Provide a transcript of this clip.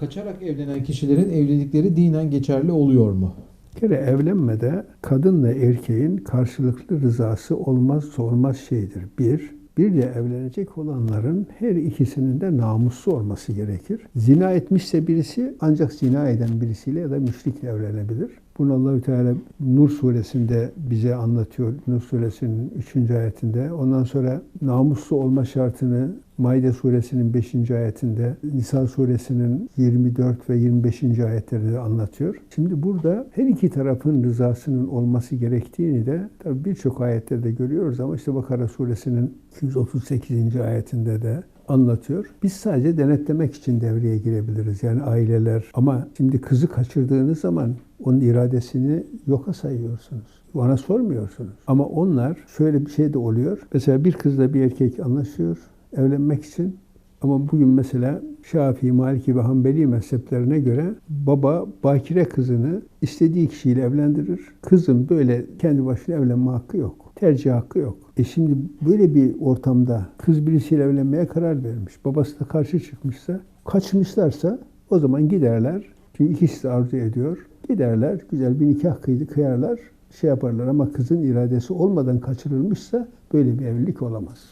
Kaçarak evlenen kişilerin evlilikleri dinen geçerli oluyor mu? Kere evlenmede kadınla erkeğin karşılıklı rızası olmazsa olmaz şeydir. Bir, bir de evlenecek olanların her ikisinin de namuslu olması gerekir. Zina etmişse birisi ancak zina eden birisiyle ya da müşrikle evlenebilir. Bunu Allahü Teala Nur suresinde bize anlatıyor. Nur suresinin 3. ayetinde. Ondan sonra namuslu olma şartını Maide suresinin 5. ayetinde, Nisa suresinin 24 ve 25. ayetlerinde anlatıyor. Şimdi burada her iki tarafın rızasının olması gerektiğini de tabii birçok ayetlerde görüyoruz ama işte Bakara suresinin 238. ayetinde de anlatıyor. Biz sadece denetlemek için devreye girebiliriz. Yani aileler ama şimdi kızı kaçırdığınız zaman onun iradesini yoka sayıyorsunuz. Bana sormuyorsunuz. Ama onlar şöyle bir şey de oluyor. Mesela bir kızla bir erkek anlaşıyor evlenmek için. Ama bugün mesela Şafii, Maliki ve Hanbeli mezheplerine göre baba bakire kızını istediği kişiyle evlendirir. Kızın böyle kendi başına evlenme hakkı yok. Tercih hakkı yok. E şimdi böyle bir ortamda kız birisiyle evlenmeye karar vermiş. Babası da karşı çıkmışsa, kaçmışlarsa o zaman giderler. Çünkü ikisi de arzu ediyor. Giderler, güzel bir nikah kıydı, kıyarlar, şey yaparlar ama kızın iradesi olmadan kaçırılmışsa böyle bir evlilik olamaz.